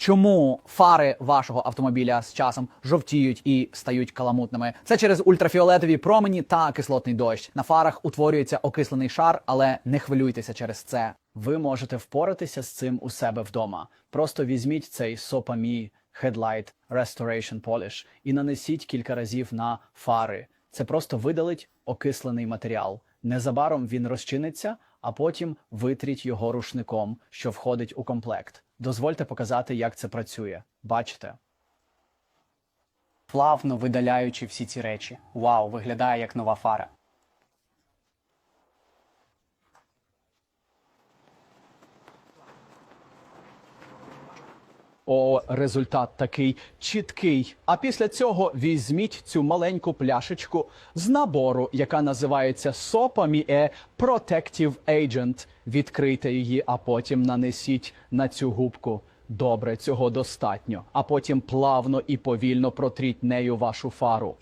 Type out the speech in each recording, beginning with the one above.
Чому фари вашого автомобіля з часом жовтіють і стають каламутними? Це через ультрафіолетові промені та кислотний дощ. На фарах утворюється окислений шар, але не хвилюйтеся через це. Ви можете впоратися з цим у себе вдома. Просто візьміть цей Sopami Headlight Restoration Polish і нанесіть кілька разів на фари. Це просто видалить окислений матеріал. Незабаром він розчиниться, а потім витріть його рушником, що входить у комплект. Дозвольте показати, як це працює. Бачите? плавно видаляючи всі ці речі. Вау, виглядає як нова фара. О, результат такий чіткий. А після цього візьміть цю маленьку пляшечку з набору, яка називається Sopamie Protective Agent. Відкрийте її, а потім нанесіть на цю губку. Добре, цього достатньо. А потім плавно і повільно протріть нею вашу фару.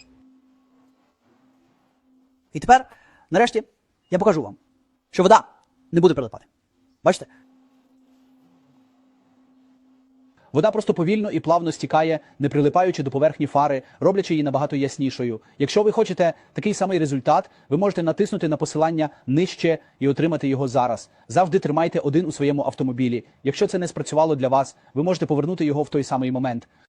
І тепер, нарешті, я покажу вам, що вода не буде прилипати. Бачите? Вода просто повільно і плавно стікає, не прилипаючи до поверхні фари, роблячи її набагато яснішою. Якщо ви хочете такий самий результат, ви можете натиснути на посилання нижче і отримати його зараз. Завжди тримайте один у своєму автомобілі. Якщо це не спрацювало для вас, ви можете повернути його в той самий момент.